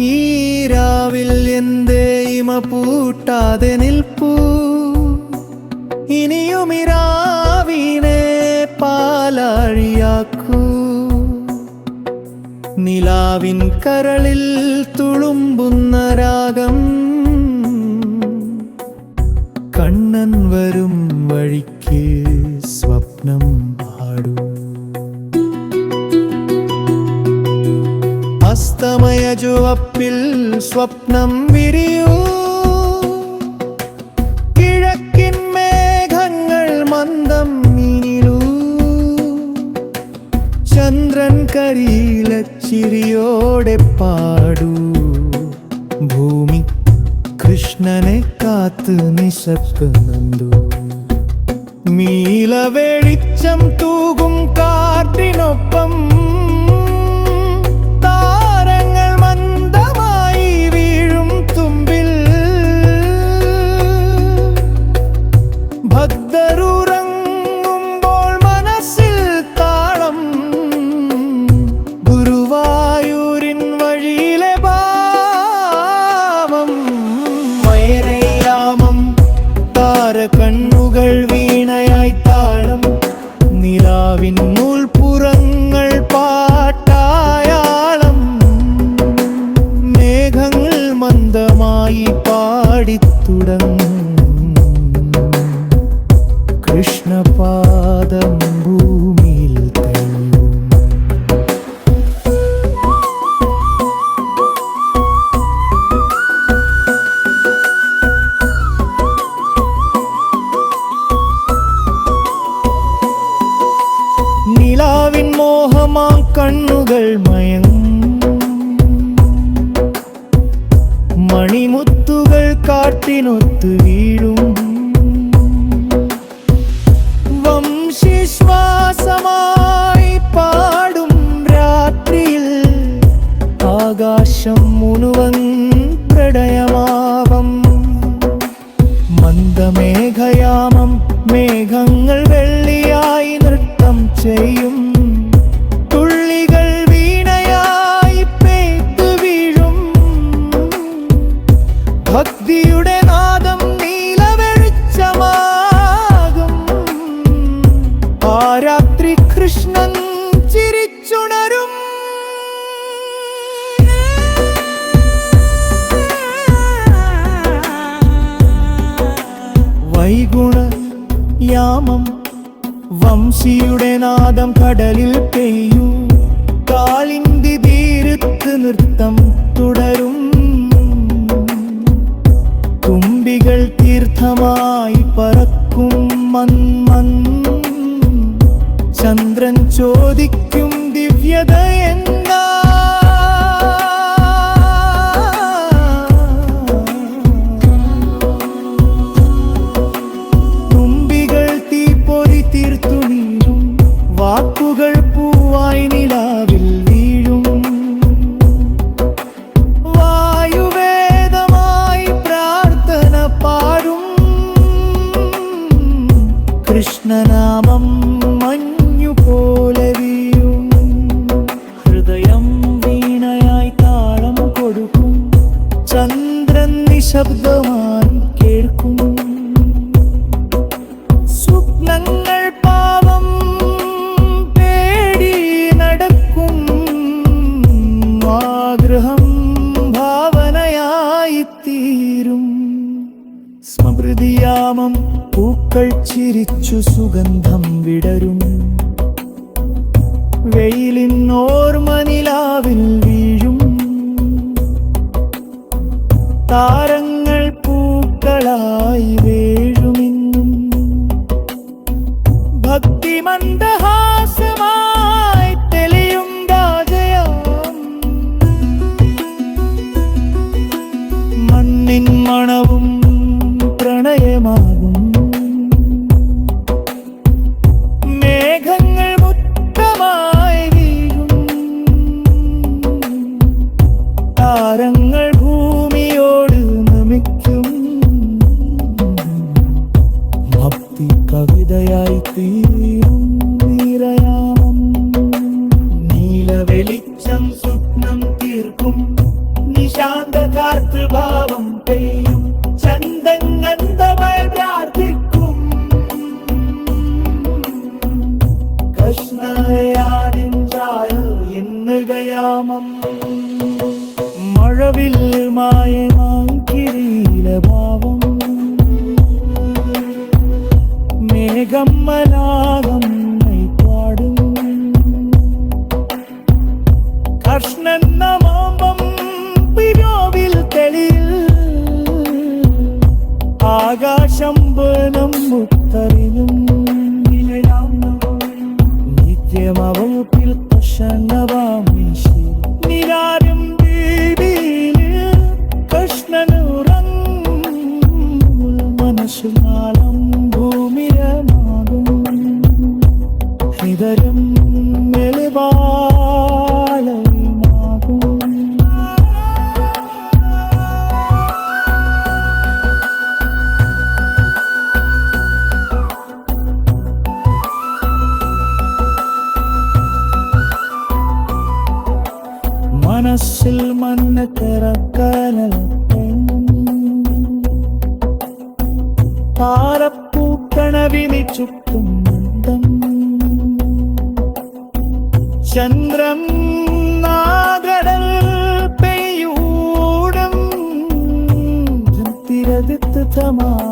ഈരാവിൽ എന്തേ ഇമ പൂട്ടാതെ നിൽപ്പൂ? ഇനിയും ഇരാവിനെ പാലാഴിയാക്കൂ. നിലാവിൻ കരളിൽ തുളുമ്പുന്ന രാഗം കണ്ണൻ വരും വഴിക്ക് സ്വപ്നം ചുവപ്പിൽ സ്വപ്നം വിരിയൂ. കിഴക്കിൻ മേഘങ്ങൾ മന്ദം മിനിലൂ ചന്ദ്രൻ കരിയില ചിരിയോടെ പാടൂ. ഭൂമി കൃഷ്ണനെ കാത്ത് നിശക്കുന്നുണ്ടു നീല വെളിച്ചം തൂകും ആകാശം മുഴുവൻ പ്രണയമാവം യാമം വംശിയുടെ നാദം കടലിൽ പെയ്യൂ. കാളിന്തി തീരത്ത് നൃത്തം തുടരും. തുമ്പികൾ തീർത്ഥമായി പറക്കും മന്മൻ. ചന്ദ്രൻ ചോദിക്കും കൃഷ്ണനാമം സ്മൃതിയാമം പൂക്കൾ ചിരിച്ചു സുഗന്ധം വിടരും. വെയിലിൻ വീഴും. താരങ്ങൾ கவிதையாய் தீரும் நீரயாமம் நீல வெளிச்சம் சுப்னம் தீர்க்கும் நிஷாந்த காற்று பாவம். മെളിവാളമാകും മനസ്സിൽ മണ്ണ് തിറക്കനലത്തെ താരപ്പൂക്കണവിനി ചുറ്റും ചന്ദ്രം നാഗടൽ പെയ്യൂടം. തിരതിത്ത് തമാ